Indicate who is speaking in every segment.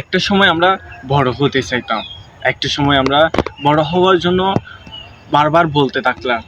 Speaker 1: একটা সময় আমরা বড় হতে চাইতাম। একটা সময় আমরা বড় হওয়ার জন্য বারবার বলতে থাকলাম।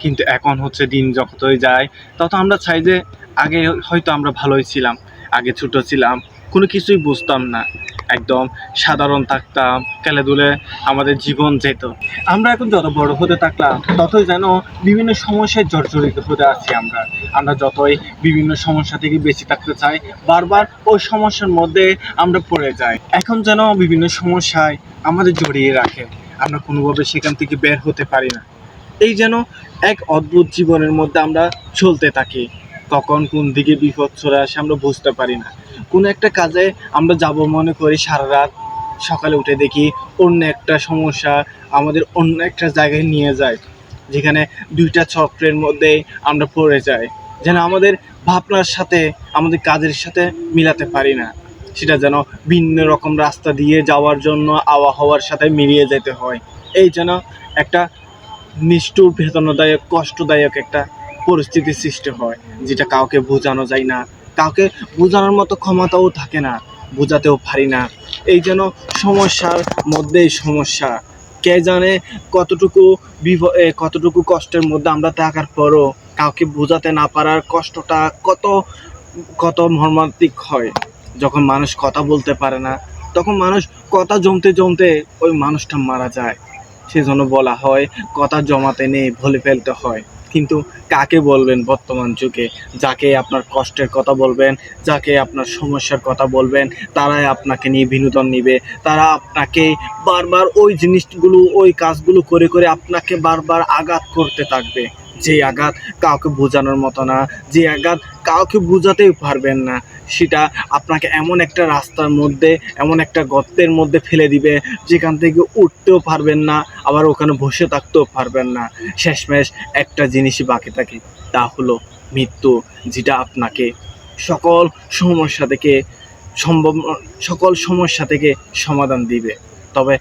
Speaker 1: কিন্তু এখন হচ্ছে দিন যতই যায়, তত আমরা চাই যে আগে হয়তো আমরা ভালোই ছিলাম, আগে ছোট ছিলাম। কোনো কিছুই বুঝতাম না। একদম সাধারণ থাকতাম, খেলাধুলে আমাদের জীবন যেত। আমরা এখন যত বড় হতে থাকলাম, ততই যেন বিভিন্ন সমস্যায় জর্জরিত হতে আছি আমরা। আমরা যতই বিভিন্ন সমস্যা থেকে বেঁচে থাকতে চাই, বারবার ওই সমস্যার মধ্যে আমরা পড়ে যাই। এখন যেন বিভিন্ন সমস্যায় আমাদের জড়িয়ে রাখে। আমরা কোনোভাবে সেখান থেকে বের হতে পারি না। এই যেন এক অদ্ভুত জীবনের মধ্যে আমরা চলতে থাকি। কখন কোন দিকে বিপদ চলে আসে আমরা বুঝতে পারি না। কোনো একটা কাজে আমরা যাব মনে করি সারা রাত সকালে উঠে দেখি অন্য একটা সমস্যা আমাদের অন্য একটা জায়গায় নিয়ে যায়, যেখানে দুইটা চক্রের মধ্যে আমরা পড়ে যাই, যেন আমাদের ভাবনার সাথে, আমাদের কাজের সাথে মিলাতে পারি না। সেটা যেন ভিন্ন রকম রাস্তা দিয়ে যাওয়ার জন্য আবহাওয়ার সাথে মিলিয়ে যেতে হয়। এই যেন একটা নিষ্ঠুর, বেদনাদায়ক, কষ্টদায়ক একটা পরিস্থিতির সৃষ্টি হয়, যেটা কাউকে বোঝানো যায় না কাউকে বোঝানোর মতো ক্ষমতাও থাকে না, বোঝাতেও পারি না। এই যেন সমস্যার মধ্যেই সমস্যা। কে জানে কতটুকু কতটুকু কষ্টের মধ্যে আমরা থাকার পরও কাউকে বোঝাতে না পারার কষ্টটা কত কত মর্মান্তিক হয়। যখন মানুষ কথা বলতে পারে না, তখন মানুষ কথা জমতে জমতে ওই মানুষটা মারা যায়। সেজন্য বলা হয়, কথা জমাতে নেই, ভুলে ফেলতে হয়। কিন্তু কাকে বলবেন বর্তমান যুগে? যাকে আপনার কষ্টের কথা বলবেন, যাকে আপনার সমস্যার কথা বলবেন, তারাই আপনাকে নিয়ে বিনোদন নিবে। তারা আপনাকে বারবার ওই জিনিসগুলো, ওই কাজগুলো করে করে আপনাকে বারবার আঘাত করতে থাকবে। যে আঘাত কাউকে বোঝানোর মতো না। যে আঘাত কাউকে বোঝাতেই পারবেন না। সেটা আপনাকে এমন একটা রাস্তার মধ্যে, এমন একটা গর্তের মধ্যে ফেলে দিবে, যেখান থেকে উঠতেও পারবেন না, আবার ওখানে বসে থাকতেও পারবেন না। শেষমেশ একটা জিনিসই বাকি থাকে, তা হলো মৃত্যু, যেটা আপনাকে সকল সমস্যা থেকে সম্ভব, সকল সমস্যা থেকে সমাধান দিবে। তবে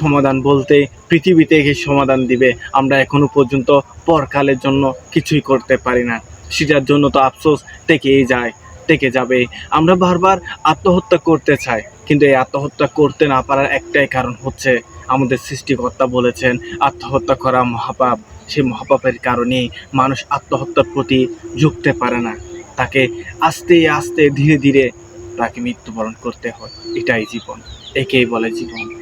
Speaker 1: সমাধান বলতে পৃথিবী থেকে সমাধান দিবে। আমরা এখনও পর্যন্ত পরকালের জন্য কিছুই করতে পারি না। সেটার জন্য তো আফসোস টেকেই যায় টেকে যাবে। আমরা বারবার আত্মহত্যা করতে চাই, কিন্তু এই আত্মহত্যা করতে না পারার একটাই কারণ হচ্ছে আমাদের সৃষ্টিকর্তা বলেছেন, আত্মহত্যা করা মহাপাপ। সেই মহাপাপের কারণেই মানুষ আত্মহত্যার প্রতি ঝুঁকতে পারে না। তাকে আস্তে আস্তে ধীরে ধীরে তাকে মৃত্যুবরণ করতে হয়। এটাই জীবন। একেই বলে জীবন।